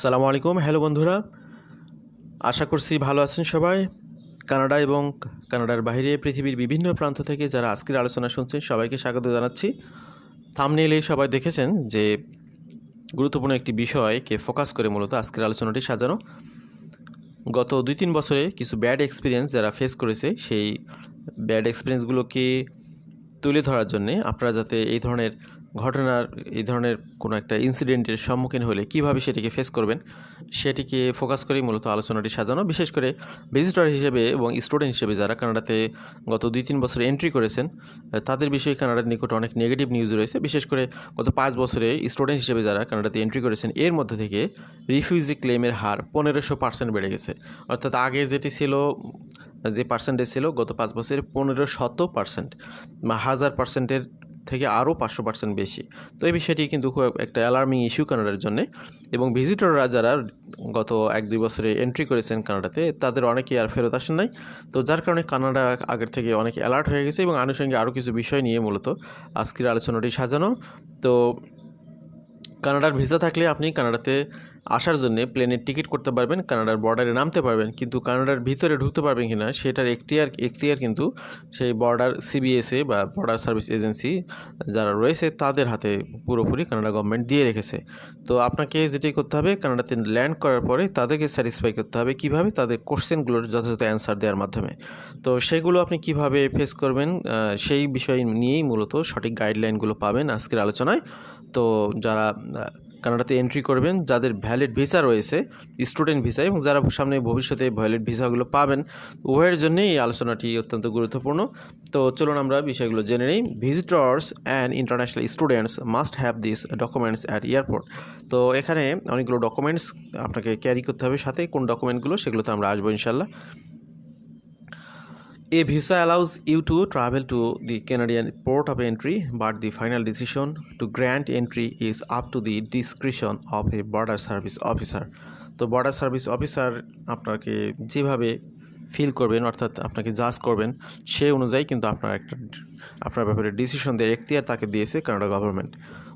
সালামু আলাইকুম। হ্যালো বন্ধুরা, আশা করছি ভালো আছেন সবাই। কানাডা এবং কানাডার বাইরে পৃথিবীর বিভিন্ন প্রান্ত থেকে যারা আজকের আলোচনা শুনছেন, সবাইকে স্বাগত জানাচ্ছি। থামনেলে সবাই দেখেছেন যে গুরুত্বপূর্ণ একটি বিষয়কে ফোকাস করে মূলত আজকের আলোচনাটি সাজানো। গত দুই তিন বছরে কিছু ব্যাড এক্সপিরিয়েন্স যারা ফেস করেছে, সেই ব্যাড এক্সপিরিয়েন্সগুলোকে তুলে ধরার জন্যে আপনারা যাতে এই ধরনের ঘটনার এই ধরনের কোনো একটা ইনসিডেন্টের সম্মুখীন হলে কীভাবে সেটিকে ফেস করবেন, সেটিকে ফোকাস করেই মূলত আলোচনাটি সাজানো। বিশেষ করে ভিজিটর হিসেবে এবং স্টুডেন্ট হিসেবে যারা কানাডাতে গত দুই তিন বছরে এন্ট্রি করেছেন, তাদের বিষয়ে কানাডার নিকটে অনেক নেগেটিভ নিউজ রয়েছে। বিশেষ করে গত পাঁচ বছরে স্টুডেন্ট হিসেবে যারা কানাডাতে এন্ট্রি করেছেন, এর মধ্যে থেকে রিফিউজি ক্লেমের হার পনেরোশো পার্সেন্ট বেড়ে গেছে। অর্থাৎ আগে যেটি ছিল, যে পার্সেন্টেজ ছিল গত পাঁচ বছরে পনেরো শত পার্সেন্ট হাজার পার্সেন্টের থেকে আরও পাঁচশো পার্সেন্ট বেশি। তো এই বিষয়টি কিন্তু খুব একটা অ্যালার্মিং ইস্যু কানাডার জন্য। এবং ভিজিটররা যারা গত এক দুই বছরে এন্ট্রি করেছেন কানাডাতে, তাদের অনেকেই আর ফেরত আসেন নাই। তো যার কারণে কানাডা আগের থেকে অনেক অ্যালার্ট হয়ে গেছে এবং আনুষঙ্গিক আরও কিছু বিষয় নিয়ে মূলত আজকের আলোচনাটি সাজানো। তো কানাডার ভিসা থাকলে আপনি কানাডাতে আসার জন্য প্লেনের টিকিট করতে পারবেন, কানাডার বর্ডারে নামতে পারবেন, কিন্তু কানাডার ভিতরে ঢুকতে পারবেন কি না সেটার এখতিয়ার এখতিয়ার কিন্তু সেই বর্ডার সিবিএসএ বা বর্ডার সার্ভিস এজেন্সি যারা রয়েছে তাদের হাতে পুরোপুরি কানাডা গভর্নমেন্ট দিয়ে রেখেছে। তো আপনাকে যেটি করতে হবে, কানাডাতে ল্যান্ড করার পরে তাদেরকে স্যাটিসফাই করতে হবে কীভাবে? তাদের কোশ্চেনগুলোর যথাযথ অ্যান্সার দেওয়ার মাধ্যমে। তো সেগুলো আপনি কীভাবে ফেস করবেন সেই বিষয় নিয়েই মূলত সঠিক গাইডলাইনগুলো পাবেন আজকের আলোচনায়। তো যারা কানাডাতে এন্ট্রি করবেন, যাদের ভ্যালিড ভিসা রয়েছে স্টুডেন্ট ভিসা এবং যারা সামনে ভবিষ্যতে ভ্যালিড ভিসাগুলো পাবেন, উভয়ের জন্যই এই আলোচনাটি অত্যন্ত গুরুত্বপূর্ণ। তো চলুন আমরা বিষয়গুলো জেনে নিই। Visitors and international students must have this documents at airport তো এখানে অনেকগুলো ডকুমেন্টস আপনাকে ক্যারি করতে হবে, সাথে কোন ডকুমেন্টগুলো সেগুলোতে আমরা আসব ইনশাল্লাহ a visa allows you to travel to the Canadian port of entry but the final decision to grant entry is up to the discretion of a border service officer তো বর্ডার সার্ভিস অফিসার আপনাকে যেভাবে feel করবেন, অর্থাৎ আপনাকে জাজ করবেন, সে অনুযায়ী কিন্তু আপনার একটা, আপনার ব্যাপারে ডিসিশন দেয়, এখতিয়ার তাকে দিয়েছে Canada government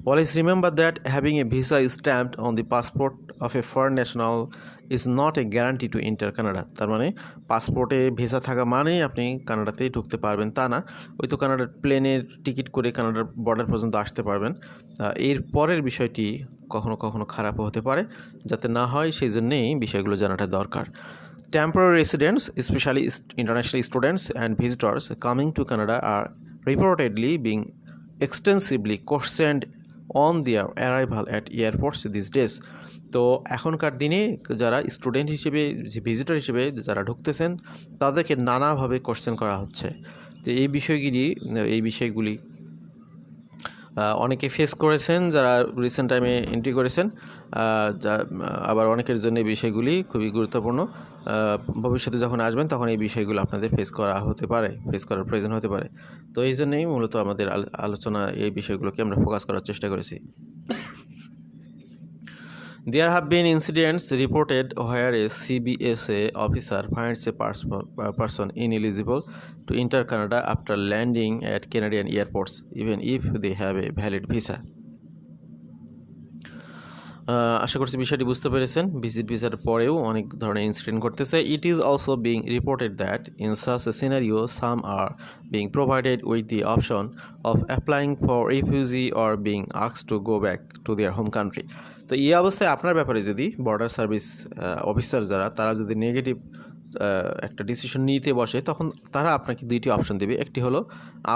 always remember that having a visa stamped on the passport of a foreign national is not a guarantee to enter Canada তার মানে পাসপোর্টে ভিসা থাকা মানেই আপনি কানাডাতেই ঢুকতে পারবেন তা না। ওই তো কানাডার প্লেনের টিকিট করে কানাডার বর্ডার পর্যন্ত আসতে পারবেন। এর পরের বিষয়টি কখনো কখনো খারাপও হতে পারে যাতে না হয় সেই জন্যেই বিষয়গুলো জানাটা দরকার। Residents, especially st- international students and visitors coming to Canada, are reportedly being extensively questioned on their arrival at airports this days. তো এখনকার দিনে যারা স্টুডেন্ট হিসেবে ভিজিটর হিসেবে যারা ঢুকতেছেন, তাদেরকে নানাভাবে কোশ্চেন করা হচ্ছে তো এই বিষয়গুলি এই বিষয়গুলি অনেকে ফেস করেছেন, যারা রিসেন্ট টাইমে এন্ট্রি করেছেন আবার অনেকের জন্য এই বিষয়গুলি খুবই গুরুত্বপূর্ণ ভবিষ্যতে যখন আসবেন তখন এই বিষয়গুলো আপনাদের ফেস করা হতে পারে ফেস করার প্রয়োজন হতে পারে। তো এই জন্যেই মূলত আমাদের আলোচনা এই বিষয়গুলোকে আমরা ফোকাস করার চেষ্টা করেছি। There have been incidents reported where a CBSA officer finds a person ineligible to enter Canada after landing at Canadian airports even if they have a valid visa আশা করছি বিষয়টি বুঝতে পেরেছেন। ভিজিট ভিসার পরেও অনেক ধরনের ইনসিডেন্ট ঘটতেছে। It is also being reported that in such a scenario some are being provided with the option of applying for refugee or being আক্স to go back to their home country তো এই অবস্থায় আপনার ব্যাপারে যদি border service officer যারা, তারা যদি negative একটা ডিসিশন নিতে বসে, তখন তারা আপনাকে দুইটি অপশন দেবে। একটি হলো,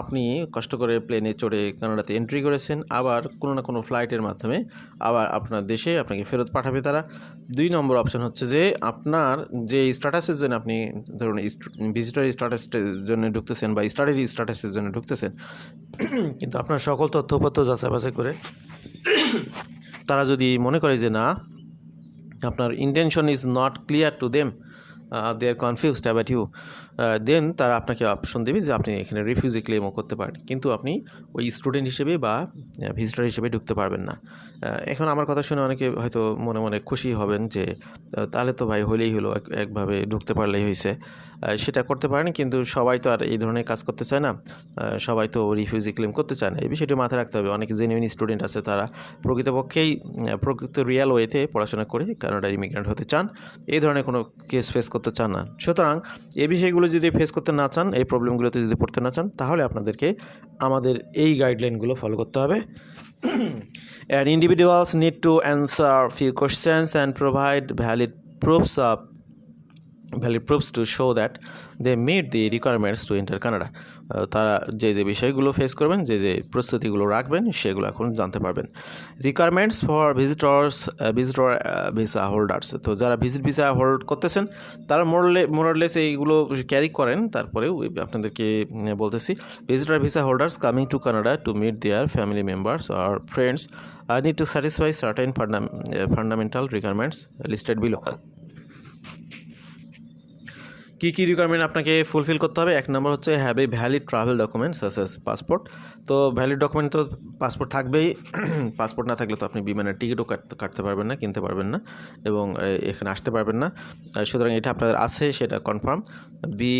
আপনি কষ্ট করে প্লেনে চড়ে কানাডাতে এন্ট্রি করেছেন, আবার কোনো না কোনো ফ্লাইটের মাধ্যমে আবার আপনার দেশে আপনাকে ফেরত পাঠাবে তারা। দুই নম্বর অপশন হচ্ছে যে, আপনার যে স্ট্যাটাসের জন্য আপনি ধরুন ভিজিটর স্ট্যাটাসের জন্য ঢুকতেছেন বা স্টাডির স্ট্যাটাসের জন্য ঢুকতেছেন, কিন্তু আপনার সকল তথ্যপত্র যাচাই বাছাই করে তারা যদি মনে করে যে, না, আপনার intention is not clear to them they are confused about you then তারা আপনাকে অপশন দেবে যে আপনি এখানে রিফিউজি ক্লেমও করতে পারেন। কিন্তু আপনি ওই স্টুডেন্ট হিসেবে বা ভিজিটর হিসেবে ঢুকতে পারবেন না। এখন আমার কথা শুনে অনেকে হয়তো মনে মনে খুশি হবেন যে তাহলে তো ভাই হলেই হলো, এক- একভাবে ঢুকতে পারলেই হয়েছে সেটা করতে পারেন, কিন্তু সবাই তো আর এই ধরনের কাজ করতে চায় না। সবাই তো রিফিউজি ক্লেম করতে চায় না। এই বিষয়টি মাথায় রাখতে হবে। অনেক জেনুইন স্টুডেন্ট আছে তারা প্রকৃতপক্ষেই প্রকৃত রিয়াল ওয়েতে পড়াশোনা করে কানাডার ইমিগ্রেন্ট হতে চান। এই ধরনের কোনো কেস ফেস করতে চান না। সুতরাং এই বিষয়গুলো যদি ফেস করতে না চান, এই প্রবলেমগুলোতে যদি পড়তে না চান, তাহলে আপনাদেরকে আমাদের এই গাইডলাইনগুলো ফলো করতে হবে। And individuals need to answer few questions and provide valid proofs of valid proofs to show that they meet the requirements to enter Canada তারা যে যে বিষয়গুলো ফেস করবেন, যে যে প্রস্তুতিগুলো রাখবেন, সেগুলো এখন জানতে পারবেন। Requirements for visitors visitor visa holders তো যারা ভিজিট ভিসা হোল্ড করতেছেন, তারা মোরলে মোরলেস এইগুলো ক্যারি করেন। তারপরেও আপনাদেরকে বলতেছি visitor visa holders coming to Canada to meet their family members R friends I need to satisfy certain fundamental requirements listed below কী কী রিকোয়ারমেন্ট আপনাকে ফুলফিল করতে হবে? এক নম্বর হচ্ছে have a valid travel documents such as passport তো valid document তো passport থাকবেই। পাসপোর্ট না থাকলে তো আপনি বিমানের টিকিটও কাটতে পারবেন না, কিনতে পারবেন না এবং এখানে আসতে পারবেন না। সুতরাং এটা আপনাদের আছে, সেটা কনফার্ম বি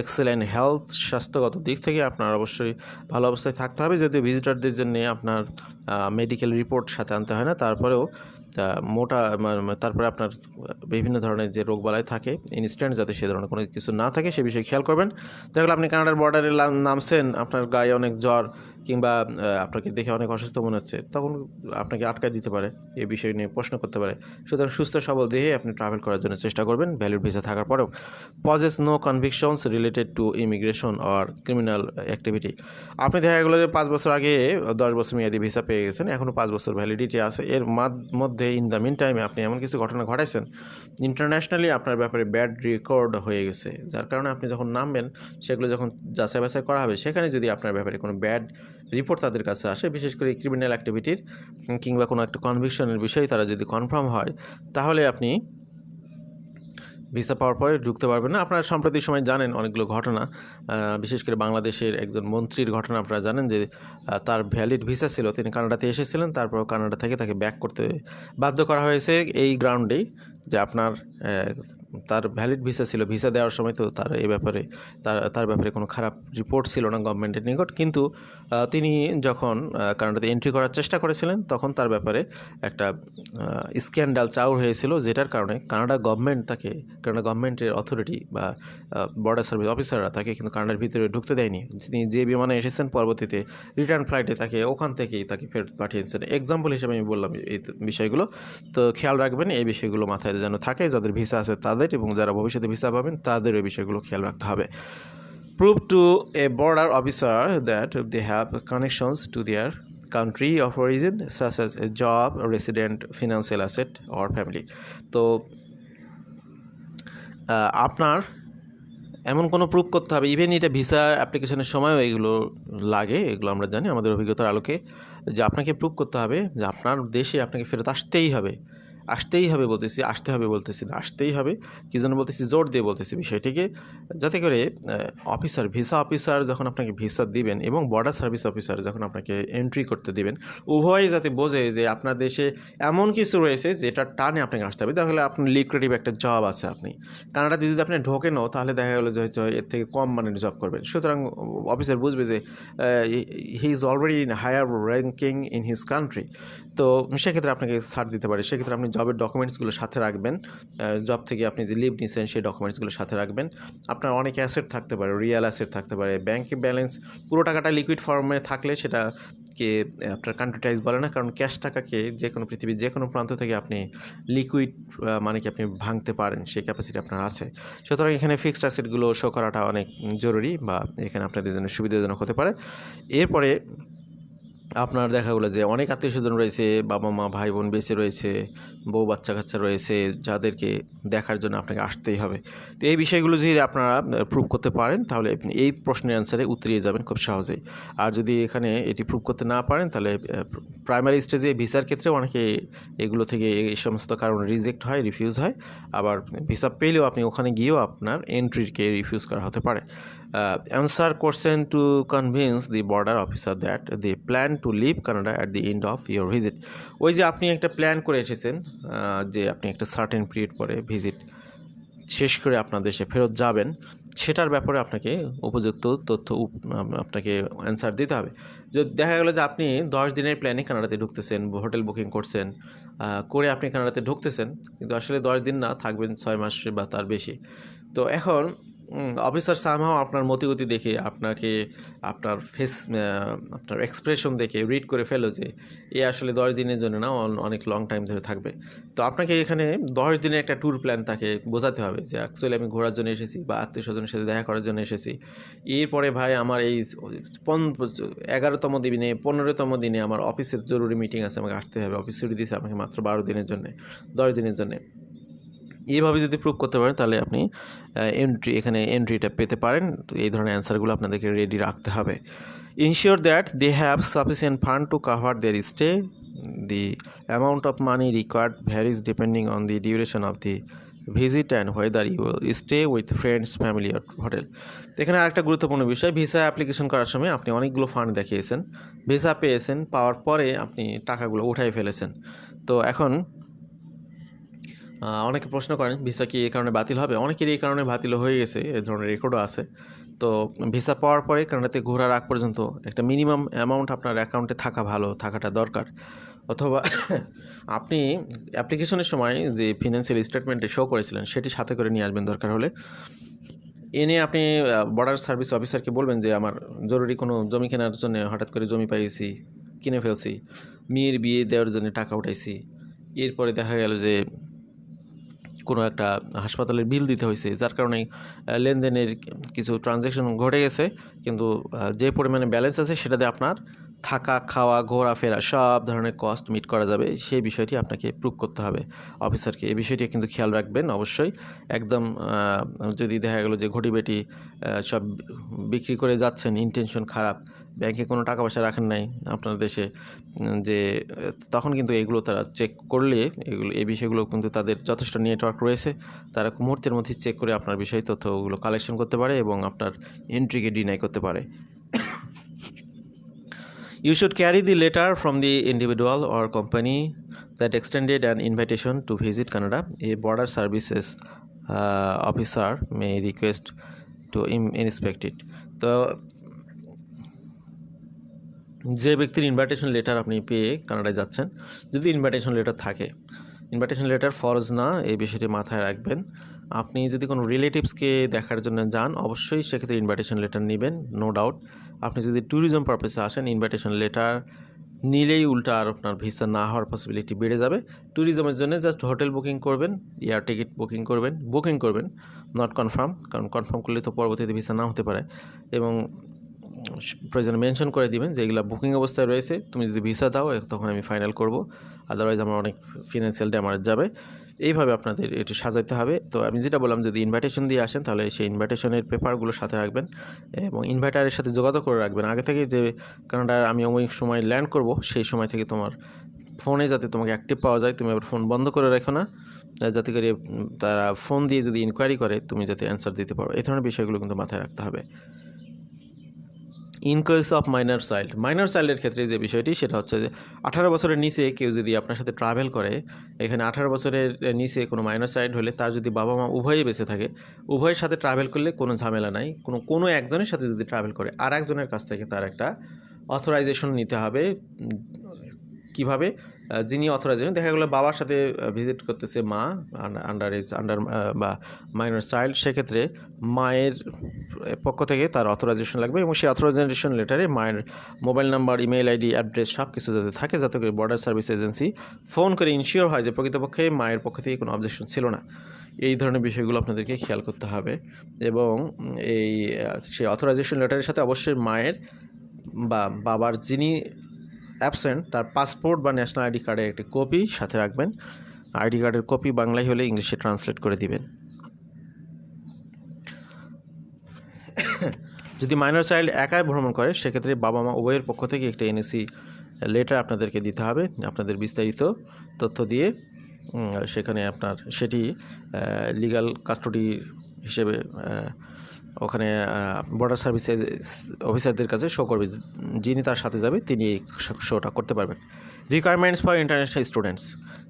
এক্সেলেন্ট হেলথ স্বাস্থ্যগত দিক থেকে আপনার অবশ্যই ভালো অবস্থায় থাকতে হবে। যদিও ভিজিটারদের জন্য আপনার মেডিকেল রিপোর্ট সাথে আনতে হয় না, তারপরেও তা মোটা মা- মা- তারপরে আপনার বিভিন্ন ধরনের যে রোগবালাই থাকে ইনস্ট্যান্ট যাতে সে ধরনের কোনো কিছু না থাকে, সে বিষয়ে খেয়াল করবেন। দেখলে আপনি কানাডার বর্ডারে নামছেন, আপনার গায়ে অনেক জ্বর কিংবা আপনাকে দেখে অনেক অসুস্থ মনে হচ্ছে, তখন আপনাকে আটকায় দিতে পারে, এ বিষয় নিয়ে প্রশ্ন করতে পারে। সুতরাং সুস্থ, সবল দেহে আপনি ট্রাভেল করার জন্য চেষ্টা করবেন ভ্যালিড ভিসা থাকার পরেও। Possess no convictions related to immigration or criminal activity আপনি দেখা গেলো যে পাঁচ বছর আগে দশ বছর মেয়াদি ভিসা পেয়ে গেছেন এখনও পাঁচ বছর ভ্যালিডিটি আছে। এর মধ্যে ইন দ্য মিন টাইমে আপনি এমন কিছু ঘটনা ঘটাইছেন ইন্টারন্যাশনালি আপনার ব্যাপারে ব্যাড রেকর্ড হয়ে গেছে। যার কারণে আপনি যখন নামবেন, সেগুলো যখন যাচাই বাছাই করা হবে, সেখানে যদি আপনার ব্যাপারে কোনো ব্যাড রিপোর্ট তাদের কাছে আসে। বিশেষ করে ক্রিমিনাল অ্যাক্টিভিটির কিংবা কোনো একটা কনভিকশনের বিষয়ে তারা যদি কনফার্ম হয়, তাহলে আপনি ভিসা পাওয়ার পরে ঢুকতে পারবেন না। আপনারা সাম্প্রতিক সময় জানেন অনেকগুলো ঘটনা। বিশেষ করে বাংলাদেশের একজন মন্ত্রীর ঘটনা আপনারা জানেন যে তার ভ্যালিড ভিসা ছিল। তিনি কানাডাতে এসেছিলেন, তারপর কানাডা থেকে তাকে ব্যাক করতে বাধ্য করা হয়েছে এই গ্রাউন্ডেই যে আপনার তার ভ্যালিড ভিসা ছিল। ভিসা দেওয়ার সময় তো তার এ ব্যাপারে, তার তার ব্যাপারে কোনো খারাপ রিপোর্ট ছিল না গভর্নমেন্টের নিকট। কিন্তু তিনি যখন কানাডাতে এন্ট্রি করার চেষ্টা করেছিলেন, তখন তার ব্যাপারে একটা স্ক্যান্ডাল চাউর হয়েছিল, যেটার কারণে কানাডা গভর্নমেন্ট তাকে কানাডা গভর্নমেন্টের অথরিটি বা বর্ডার সার্ভিস অফিসাররা তাকে কিন্তু কানাডার ভিতরে ঢুকতে দেয়নি। তিনি যে বিমানে এসেছেন পরবর্তীতে রিটার্ন ফ্লাইটে তাকে ওখান থেকেই তাকে ফেরত পাঠিয়েছেন। এক্সাম্পল হিসেবে আমি বললাম এই বিষয়গুলো। তো খেয়াল রাখবেন, এই বিষয়গুলো মাথায় যেন থাকে, যাদের ভিসা আছে তাদের এবং যারা ভবিষ্যতে ভিসা পাবেন, তাদের এই বিষয়গুলো খেয়াল রাখতে হবে। Prove to a border officer that they have connections to their country of origin, such as a job, resident, financial asset or family. তো আপনার এমন কোনো প্রুফ করতে হবে ইভেন এটা ভিসা অ্যাপ্লিকেশনের সময়ও এগুলো লাগে, এগুলো আমরা জানি আমাদের অভিজ্ঞতার আলোকে, যে আপনাকে প্রুফ করতে হবে যে আপনার দেশে আপনাকে ফেরত আসতেই হবে। আসতেই হবে বলতেছি, আসতে হবে বলতেছি না, আসতেই হবে। কি জন্য বলতেছি? জোর দিয়ে বলতেছি বিষয়টিকে। যাতে করে অফিসার ভিসা অফিসার যখন আপনাকে ভিসা দিবেন এবং বর্ডার সার্ভিস অফিসার যখন আপনাকে এন্ট্রি করতে দিবেন, উভয়ই যাতে বোঝে যে আপনার দেশে এমন কিছু রয়েছে যেটার টানে আপনাকে আসতে হবে। তাহলে আপনার লিক্রেটিভ একটা জব আছে আপনি। কানাডাতে যদি আপনি ঢোকেনও তাহলে দেখা গেলো যে হয়তো এর থেকে কম মানের জব করবেন। সুতরাং অফিসার বুঝবে যে he is already in higher ranking in his country তো সেক্ষেত্রে আপনাকে ছাড় দিতে পারে। সেক্ষেত্রে আপনি জবের ডকুমেন্টসগুলো সাথে রাখবেন। জব থেকে আপনি যে লিভ নিয়েছেন সেই ডকুমেন্টসগুলো সাথে রাখবেন। আপনার অনেক অ্যাসেট থাকতে পারে রিয়েল অ্যাসেট থাকতে পারে ব্যাংকে ব্যালেন্স পুরো টাকাটা লিকুইড ফর্মে থাকলে সেটা কে আপনার কান্ট্রিটাইজ বলে না, কারণ ক্যাশ টাকাকে যে কোনো পৃথিবীর যে কোনো প্রান্ত থেকে আপনি লিকুইড মানে কি আপনি ভাঙতে পারেন, সেই ক্যাপাসিটি আপনার আছে। সুতরাং এখানে ফিক্সড অ্যাসেটগুলো শো করাটা অনেক জরুরি বা এখানে আপনাদের জন্য সুবিধাজনক হতে পারে। এরপরে আপনার দেখা গেলো যে অনেক আত্মীয় স্বজন রয়েছে, বাবা মা ভাই বোন বেঁচে রয়েছে, বউ বাচ্চা কাচ্চা রয়েছে, যাদেরকে দেখার জন্য আপনাকে আসতেই হবে। তো এই বিষয়গুলো যদি আপনারা প্রুভ করতে পারেন, তাহলে আপনি এই প্রশ্নের অ্যান্সারে উতরিয়ে যাবেন খুব সহজেই। আর যদি এখানে এটি প্রুভ করতে না পারেন, তাহলে প্রাইমারি স্টেজে ভিসার ক্ষেত্রে অনেকে এগুলো থেকে এই সমস্ত কারণে রিজেক্ট হয় রিফিউজ হয়। আবার ভিসা পেলেও আপনি ওখানে গিয়েও আপনার এন্ট্রিকে রিফিউজ করা হতে পারে। Answer question to convince the border officer that the plan to leave Canada at the end of your visit ওই যে আপনি একটা প্ল্যান করে এসেছেন যে আপনি একটা সার্টেন পিরিয়ড পরে ভিজিট শেষ করে আপনার দেশে ফেরত যাবেন, সেটার ব্যাপারে আপনাকে উপযুক্ত তথ্য আপনাকে অ্যান্সার দিতে হবে। যদি দেখা গেলো যে আপনি দশ দিনের প্ল্যানে কানাডাতে ঢুকতেছেন, হোটেল বুকিং করছেন করে আপনি কানাডাতে ঢুকতেছেন, কিন্তু আসলে দশ দিন না, থাকবেন ছয় মাস বা তার বেশি। তো এখন অফিসার সামহাও আপনার মতিগতি দেখে আপনাকে, আপনার ফেস আপনার এক্সপ্রেশন দেখে রিড করে ফেলো যে এ আসলে দশ দিনের জন্য না, অন- অনেক লং টাইম ধরে থাকবে। তো আপনাকে এখানে দশ দিনের একটা ট্যুর প্ল্যান তাকে বোঝাতে হবে যে অ্যাকচুয়ালি আমি ঘোরার জন্য এসেছি বা আত্মীয় স্বজনের সাথে দেখা করার জন্য এসেছি। এরপরে ভাই আমার এই পন- এগারোতম দিনে, পনেরোতম দিনে আমার অফিসের জরুরি মিটিং আছে, আমাকে আসতে হবে। অফিস ছুটি দিয়েছে আমাকে মাত্র বারো দিনের জন্য, দশ দিনের জন্য। এইভাবে যদি প্রুভ করতে পারেন, তাহলে আপনি এন্ট্রি এখানে এন্ট্রিটা পেতে পারেন। তো এই ধরনের অ্যান্সারগুলো আপনাদেরকে রেডি রাখতে হবে। Ensure that they have sufficient fund to cover their stay the amount of money required varies depending on the duration of the visit and whether you stay with friends family hotel এখানে আরেকটা গুরুত্বপূর্ণ বিষয় visa application করার সময় আপনি অনেকগুলো fund দেখিয়েছেন। Visa পেয়েছেন, পাওয়ার পরে আপনি টাকাগুলো উঠাই ফেলেছেন। তো এখন অনেকে প্রশ্ন করেন, ভিসা কি এই কারণে বাতিল হবে? অনেকের এই কারণে বাতিল হয়ে গেছে, এ ধরনের রেকর্ডও আছে। তো ভিসা পাওয়ার পরে কানাডাতে ঘোরার আগ পর্যন্ত একটা মিনিমাম অ্যামাউন্ট আপনার অ্যাকাউন্টে থাকা ভালো, থাকাটা দরকার। অথবা আপনি অ্যাপ্লিকেশনের সময় যে ফিনান্সিয়াল স্টেটমেন্টে শো করেছিলেন, সেটি সাথে করে নিয়ে আসবেন দরকার হলে। এনে আপনি বর্ডার সার্ভিস অফিসারকে বলবেন যে, আমার জরুরি কোনো জমি কেনার জন্য হঠাৎ করে জমি পাইছি, কিনে ফেলছি, মেয়ের বিয়ে দেওয়ার জন্য টাকা উঠাইছি। এরপরে দেখা গেল যে কোনো একটা হাসপাতালের বিল দিতে হয়েছে যার কারণে লেনদেনের কিছু ট্রানজ্যাকশন ঘটে গেছে। কিন্তু যে পরিমাণে ব্যালেন্স আছে সেটাতে আপনার থাকা খাওয়া ঘোরাফেরা সব ধরনের কস্ট মিট করা যাবে। সেই বিষয়টি আপনাকে প্রুভ করতে হবে। অফিসারকে এই বিষয়টি কিন্তু খেয়াল রাখবেন অবশ্যই। একদম যদি দেখা গেলো যে ঘটিবেটি আহ, সব বিক্রি করে যাচ্ছেন ইন্টেনশন খারাপ ব্যাঙ্কে কোনো টাকা পয়সা রাখেন নাই আপনার দেশে যে, তখন কিন্তু এগুলো তারা চেক করলে এগুলো, এই বিষয়গুলো কিন্তু তাদের যথেষ্ট নেটওয়ার্ক রয়েছে। তারা মুহূর্তের মধ্যেই চেক করে আপনার বিষয় তথ্যগুলো কালেকশন করতে পারে এবং আপনার এন্ট্রিকে ডিনাই করতে পারে। You should carry the letter from the individual or company that extended and invitation to visit Canada a border services officer may request to in inspected তো যে ব্যক্তির ইনভাইটেশন লেটার আপনি পেয়ে কানাডায় যাচ্ছেন, যদি ইনভাইটেশন লেটার থাকে ইনভাইটেশন লেটার ফরজ না, এই বিষয়টি মাথায় রাখবেন। আপনি যদি কোনো রিলেটিভসকে দেখার জন্য যান, অবশ্যই সেক্ষেত্রে ইনভাইটেশন লেটার নেবেন নো ডাউট আপনি যদি ট্যুরিজম পারপাসে আসেন ইনভাইটেশন লেটার নিলেই উল্টা আর আপনার ভিসা না হওয়ার পসিবিলিটি বেড়ে যাবে। ট্যুরিজমের জন্য জাস্ট হোটেল বুকিং করবেন এয়ার টিকিট বুকিং করবেন বুকিং করবেন নট কনফার্ম কারণ কনফার্ম করলে তো পরবর্তীতে ভিসা না হতে পারে। এবং প্রয়োজনে মেনশন করে দিবেন যে এগুলো বুকিং অবস্থায় রয়েছে। তুমি যদি ভিসা দাও তখন আমি ফাইনাল করব। আদারওয়াইজ আমার অনেক ফিনান্সিয়াল ড্যামারেজ যাবে। এইভাবে আপনাদের এটি সাজাইতে হবে। তো আমি যেটা বললাম, যদি ইনভাইটেশন দিয়ে আসেন, তাহলে সেই ইনভাইটেশনের পেপারগুলো সাথে রাখবেন এবং ইনভাইটারের সাথে যোগাযোগ করে রাখবেন। আগে থেকে যে কানাডার আমি অমুক সময় ল্যান্ড করব, সেই সময় থেকে তোমার ফোনে যাতে তোমাকে অ্যাক্টিভ পাওয়া যায়, তুমি আবার ফোন বন্ধ করে রাখো না। যাতে করে তারা ফোন দিয়ে যদি ইনকোয়ারি করে, তুমি যাতে অ্যান্সার দিতে পারো। এই ধরনের বিষয়গুলো কিন্তু মাথায় রাখতে হবে। In case of minor child. Minor চাইল্ডের ক্ষেত্রে যে বিষয়টি, সেটা হচ্ছে যে আঠারো বছরের নিচে কেউ যদি আপনার সাথে ট্রাভেল করে, এখানে আঠারো বছরের নিচে কোনো মাইনার চাইল্ড হলে তার যদি বাবা মা উভয়ই বেঁচে থাকে, উভয়ের সাথে ট্রাভেল করলে কোনো ঝামেলা নাই। কোনো কোনো একজনের সাথে যদি ট্রাভেল করে আর একজনের কাছ থেকে তার একটা অথরাইজেশন নিতে হবে। কীভাবে? যিনি অথরাইজেশন দেখা গেলো বাবার সাথে ভিজিট করতেছে মা আন্ডার এজ আন্ডার বা মাইনর চাইল্ড সেক্ষেত্রে মায়ের পক্ষ থেকে তার অথরাইজেশন লাগবে এবং সেই অথরাইজেশন লেটারে মায়ের mobile number email ID address সব কিছু যাতে থাকে, যাতে করে বর্ডার সার্ভিস এজেন্সি ফোন করে ইনশিওর হয় যে প্রকৃতপক্ষে মায়ের পক্ষ থেকে কোনো অবজেকশন ছিল না। এই ধরনের বিষয়গুলো আপনাদেরকে খেয়াল করতে হবে এবং এই সেই অথরাইজেশন লেটারের সাথে অবশ্যই মায়ের বা বাবার যিনি অ্যাবসেন্ট, তার পাসপোর্ট বা ন্যাশনাল আইডি কার্ডের একটি কপি সাথে রাখবেন। আইডি কার্ডের কপি বাংলায় হলে ইংলিশে ট্রান্সলেট করে দিবেন। যদি মাইনর চাইল্ড একাই ভ্রমণ করে, সেক্ষেত্রে বাবা মা উভয়ের পক্ষ থেকে একটা এনএসি লেটার আপনাদেরকে দিতে হবে। আপনাদের বিস্তারিত তথ্য দিয়ে সেখানে আপনার সেটি লিগ্যাল কাস্টডি হিসেবে ওখানে বর্ডার সার্ভিস অফিসারদের কাছে শো করবে যিনি তার সাথে যাবে, তিনি এই শোটা করতে পারবেন রিকোয়ারমেন্টস ফর ইন্টারন্যাশনাল স্টুডেন্টস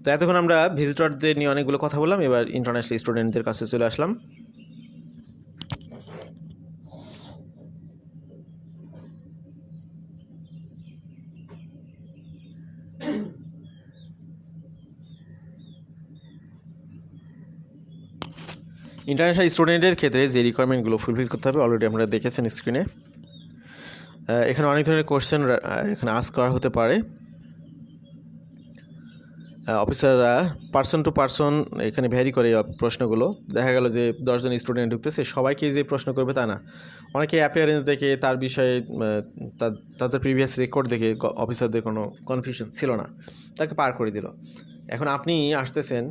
তো এতক্ষণ আমরা ভিজিটরদের নিয়ে অনেকগুলো কথা বললাম, এবার ইন্টারন্যাশনাল স্টুডেন্টদের কাছে চলে আসলাম। ইন্টারন্যাশনাল স্টুডেন্টের ক্ষেত্রে যে রিকোয়ারমেন্টগুলো ফুলফিল করতে হবে অলরেডি আমরা দেখেছেন স্ক্রিনে এখানে অনেক ধরনের কোশ্চেন এখানে আস করা হতে পারে। অফিসাররা পার্সন টু পার্সন এখানে ভ্যারি করে প্রশ্নগুলো। দেখা গেল যে দশজন স্টুডেন্ট ঢুকতেছে, সবাইকে যে প্রশ্ন করবে তা না। অনেকে অ্যাপিয়ারেন্স দেখে তার বিষয়ে তাদের প্রিভিয়াস রেকর্ড দেখে অফিসারদের কোনো কনফিউশন ছিল না। তাকে পার করে দিল। এখন আপনি আসতেছেন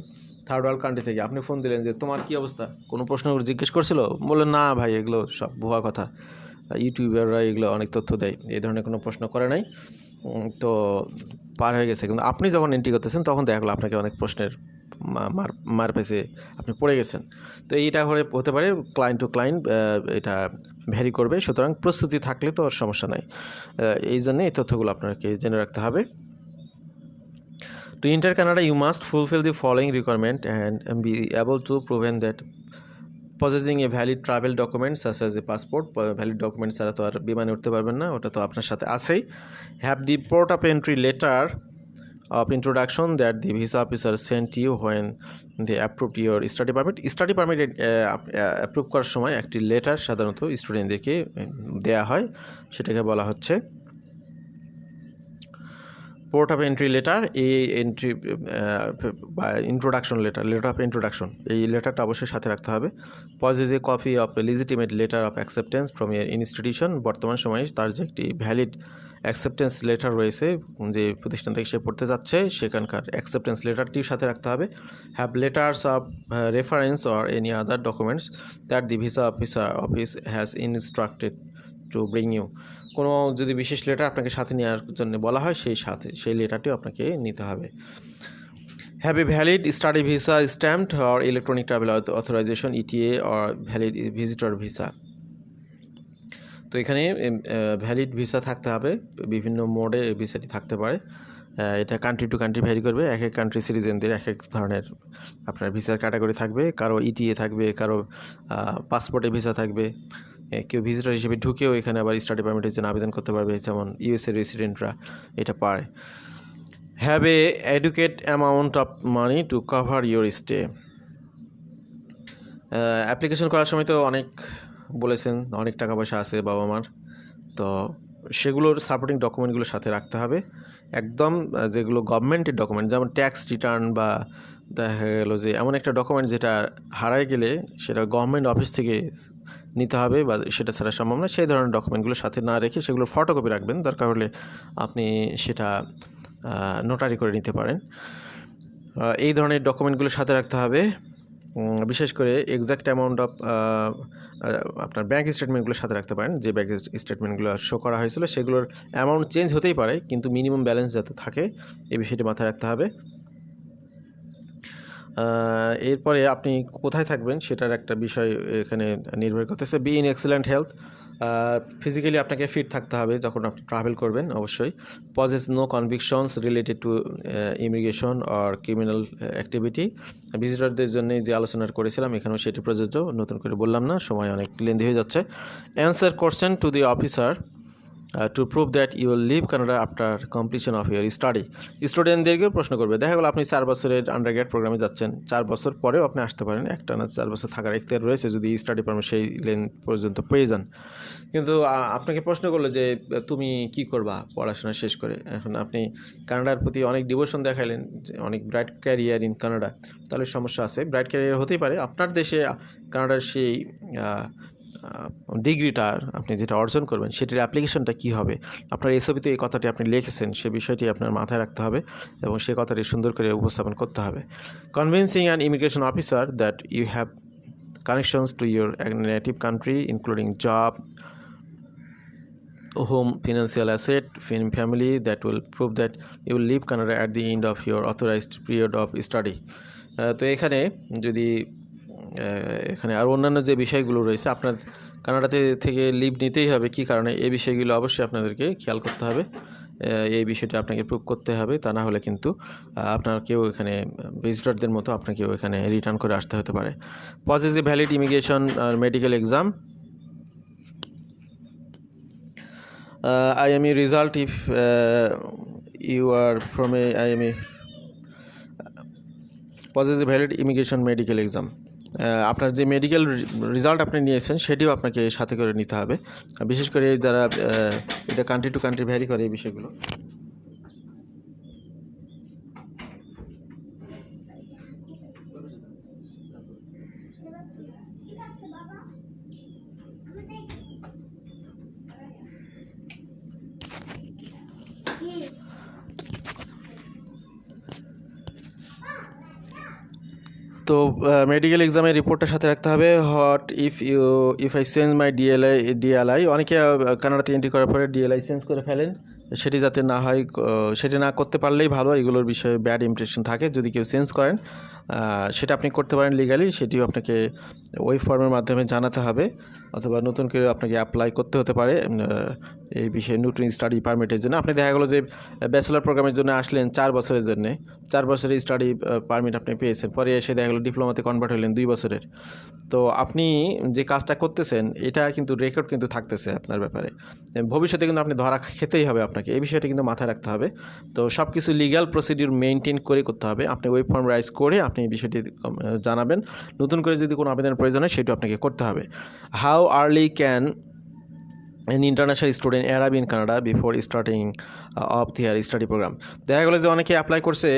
থার্ড ওয়ার্ল্ড কান্ট্রি থেকে আপনি ফোন দিলেন যে, তোমার কি অবস্থা? কোনো প্রশ্ন জিজ্ঞেস করছিল? বললেন না ভাই, এগুলো সব ভুয়া কথা। ইউটিউবাররা এগুলো অনেক তথ্য দেয়, এই ধরনের কোনো প্রশ্ন করে নাই। তো পার হয়ে গেছে। কিন্তু আপনি যখন এন্ট্রি করতেছেন, তখন দেখা গেলো আপনাকে অনেক প্রশ্নের মার মার পেছে, আপনি পড়ে গেছেন। তো এইটা হলে হতে পারে ক্লায়েন্ট টু ক্লায়েন্ট এটা ভ্যারি করবে। সুতরাং প্রস্তুতি থাকলে তো আর সমস্যা নাই। এই জন্যে এই তথ্যগুলো আপনাকে জেনে রাখতে হবে। To enter Canada, you must fulfill the following requirement and be able to prove that possessing a valid travel document such as a passport valid document ছাড়া তো আর বিমানে উঠতে পারবেন না ওটা তো আপনার সাথে আছেই। Have the port of entry letter of introduction that the visa officer sent you when the approve your study permit study permit approve করার সময় একটি লেটার সাধারণত স্টুডেন্টদেরকে দেয়া হয় সেটাকে বলা হচ্ছে। পোর্ট অফ এন্ট্রি লেটার এই এন্ট্রি বা introduction letter letter of introduction এই লেটারটা অবশ্যই সাথে রাখতে হবে। Possess a copy of legitimate letter of acceptance from your institution বর্তমান সময়ে তার যে একটি ভ্যালিড অ্যাকসেপ্টেন্স লেটার রয়েছে, যে প্রতিষ্ঠান থেকে সে পড়তে যাচ্ছে, সেখানকার অ্যাকসেপ্টেন্স লেটারটিও সাথে রাখতে হবে। Have letters of reference or any other documents that the visa officer office has instructed to bring you কোনো যদি বিশেষ লেটার আপনাকে সাথে নেওয়ার জন্য বলা হয়, সেই সাথে, সেই লেটারটিও আপনাকে নিতে হবে। Have a valid study visa stamped or electronic travel authorization ETA or valid visitor visa তো এখানে ভ্যালিড ভিসা থাকতে হবে, বিভিন্ন মোডে ভিসাটি থাকতে পারে। এটা কান্ট্রি টু কান্ট্রি ভ্যারি করবে, এক এক কান্ট্রি সিটিজেনদের এক এক ধরনের আপনার ভিসার ক্যাটাগরি থাকবে, কারও ইটিএ থাকবে, কারও পাসপোর্টে ভিসা থাকবে। কেউ ভিজিটর হিসেবে ঢুকেও এখানে আবার স্টাডি পারমিটের জন্য আবেদন করতে পারবে, যেমন ইউএসএ রেসিডেন্টরা এটা পায়। Have a adequate amount of money to cover your stay application করার সময় তো অনেক বলেছেন, অনেক টাকা পয়সা আছে বাবা মার তো সেগুলোর সাপোর্টিং ডকুমেন্টগুলো সাথে রাখতে হবে। একদম যেগুলো গভর্নমেন্টের ডকুমেন্ট যেমন ট্যাক্স রিটার্ন বা দেখা গেলো যে এমন একটা ডকুমেন্ট যেটা হারায় গেলে সেটা গভর্নমেন্ট অফিস থেকে নিতে হবে বা সেটা ছাড়া সম্ভব না। সেই ধরনের ডকুমেন্টগুলো সাথে না রেখে সেগুলো ফটোকপি রাখবেন। দরকার হলে আপনি সেটা নোটারি করে নিতে পারেন। এই ধরনের ডকুমেন্টগুলো সাথে রাখতে হবে। বিশেষ করে এক্সাক্ট অ্যামাউন্ট অফ আপনার ব্যাঙ্ক স্টেটমেন্টগুলো সাথে রাখতে পারেন। যে ব্যাঙ্ক স্টেটমেন্টগুলো শো করা হয়েছিল, সেগুলোর অ্যামাউন্ট চেঞ্জ হতেই পারে, কিন্তু মিনিমাম ব্যালেন্স যাতে থাকে এই বিষয়টি মাথায় রাখতে হবে। এরপরে আপনি কোথায় থাকবেন সেটার একটা বিষয় এখানে নির্ভর করতেছে। Be in excellent health physically আপনাকে ফিট থাকতে হবে যখন আপনি ট্রাভেল করবেন অবশ্যই। Possess no convictions related to immigration or criminal activity ভিজিটরদের জন্য যে আলোচনা করেছিলাম এখানেও সেটি প্রযোজ্য, নতুন করে বললাম না, সময় অনেক লেন্দি হয়ে যাচ্ছে। Answer question to the officer to prove that you will leave Canada after completion of your study স্টুডেন্টদেরকেও প্রশ্ন করবে, দেখা গেলো আপনি চার বছরের আন্ডার গ্রেড প্রোগ্রামে যাচ্ছেন, চার বছর পরেও আপনি আসতে পারেন, একটা না চার বছর থাকার এখতিয়ার রয়েছে যদি স্টাডি পারমিট সেই লেন পর্যন্ত পেয়ে যান। কিন্তু আপনাকে প্রশ্ন করল যে, তুমি কি করবা পড়াশোনা শেষ করে? এখন আপনি কানাডার প্রতি অনেক ডিভোশন দেখাইলেন, যে অনেক ব্রাইট ক্যারিয়ার ইন কানাডা তাহলে সমস্যা আছে ব্রাইট ক্যারিয়ার হতেই পারে। আপনার দেশে কানাডার সেই ডিগ্রিটার আপনি যেটা অর্জন করবেন, সেটির অ্যাপ্লিকেশনটা কী হবে? আপনার এসবিতে এই কথাটি আপনি লিখেছেন, সে বিষয়টি আপনার মাথায় রাখতে হবে এবং সে কথাটি সুন্দর করে উপস্থাপন করতে হবে। Convincing and immigration officer that you have connections to your native country including job home financial asset fin family that will prove that you leave Canada at the end of your authorized period of study তো এখানে যদি এখানে আর অন্যান্য যে বিষয়গুলো রয়েছে, আপনার কানাডাতে থেকে লিভ নিতেই হবে, কি কারণে? এই বিষয়গুলো অবশ্যই আপনাদেরকে খেয়াল করতে হবে। এই বিষয়টা আপনাকে প্রুভ করতে হবে, তা না হলে কিন্তু আপনার কেউ এখানে ভিজিটরদের মতো আপনাকেও এখানে রিটার্ন করে আসতে হতে পারে। Positive valid immigration R medical exam I M E result if you are from a I M A positive valid immigration medical exam আপনার যে মেডিকেল রেজাল্ট আপনি নিয়েছেন, সেটিও আপনাকে সাথে করে নিতে হবে। বিশেষ করে যারা এটা কান্ট্রি টু কান্ট্রি ভ্যারি করে এই বিষয়গুলো। তো মেডিকেল এক্সামের রিপোর্টটা সাথে রাখতে হবে। What if you if I change my DLI DLI অনেকে কানাডাতে এন্ট্রি করার পরে ডিএলআই চেঞ্জ করে ফেলেন। সেটি যাতে না হয় সেটি না করতে পারলেই ভালো। এগুলোর বিষয়ে ব্যাড ইমপ্রেশন থাকে। যদি কেউ চেঞ্জ করেন সেটা আপনি করতে পারেন লিগালি সেটিও আপনাকে ওই ফর্মের মাধ্যমে জানাতে হবে, অথবা নতুন করে আপনাকে অ্যাপ্লাই করতে হতে পারে এই বিষয়ে নতুন স্টাডি পারমিটের জন্য। আপনি দেখা গেলো যে ব্যাচেলার প্রোগ্রামের জন্য আসলেন চার বছরের জন্য, চার বছরের স্টাডি পারমিট আপনি পেয়েছেন, পরে এসে দেখা গেলো ডিপ্লোমাতে কনভার্ট হলেন দুই বছরের। তো আপনি যে কাজটা করতেছেন, এটা কিন্তু রেকর্ড কিন্তু থাকতেছে আপনার ব্যাপারে। ভবিষ্যতে কিন্তু আপনি ধরা খেতেই হবে আপনাকে, এই বিষয়টা কিন্তু মাথায় রাখতে হবে। তো সব কিছু লিগ্যাল প্রসিডিউর মেনটেন করে করতে হবে, আপনি ওয়েব ফর্ম রাইজ করে আপনি এই বিষয়টি জানাবেন। নতুন করে যদি কোনো আবেদনের প্রয়োজন হয় সেটা আপনাকে করতে হবে। How early can international student arrive in Canada before starting uh, of their study program. দেখা গেলো যে অনেকে অ্যাপ্লাই করছে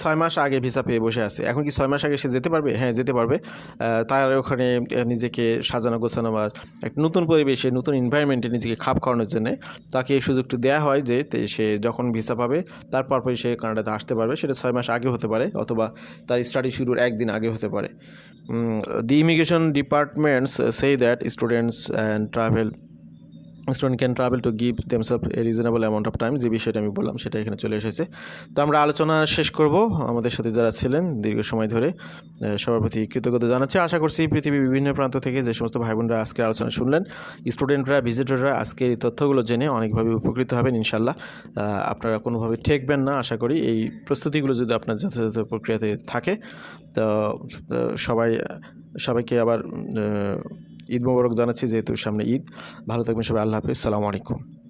ছয় মাস আগে ভিসা পেয়ে বসে আছে। এখন কি ছয় মাস আগে সে যেতে পারবে? হ্যাঁ যেতে পারবে। তার ওখানে নিজেকে সাজানো গোছানো বা এক নতুন পরিবেশে নতুন এনভায়রনমেন্টে নিজেকে খাপ খাওয়ানোর জন্য তাকে এই সুযোগটি দেওয়া হয় যে সে যখন ভিসা পাবে তারপর পরে সে কানাডাতে আসতে পারবে। সেটা ছয় মাস আগে হতে পারে অথবা তার স্টাডি শুরুর একদিন আগে হতে পারে। দি ইমিগ্রেশন ডিপার্টমেন্টস সেই that students and travel student can travel to give themselves a reasonable amount of time যে বিষয়টা আমি বললাম, সেটা এখানে চলে এসেছে। তো আমরা আলোচনা শেষ করব। আমাদের সাথে যারা ছিলেন, দীর্ঘ সময় ধরে সবার প্রতি কৃতজ্ঞতা জানাচ্ছি। আশা করছি পৃথিবীর বিভিন্ন প্রান্ত থেকে যে সমস্ত ভাই বোনরা আজকে আলোচনা শুনলেন স্টুডেন্টরা ভিজিটররা আজকের এই তথ্যগুলো জেনে অনেকভাবে উপকৃত হবেন ইনশাল্লাহ আপনারা কোনোভাবে ঠেকবেন না, আশা করি। এই প্রস্তুতিগুলো যদি আপনার যথাযথ প্রক্রিয়াতে থাকে, তো সবাই, সবাইকে আবার ঈদ মোবারক জানাচ্ছি যেহেতু সামনে ঈদ। ভালো থাকবেন সবাই আল্লাহ হাফিজ। সালামু আলাইকুম।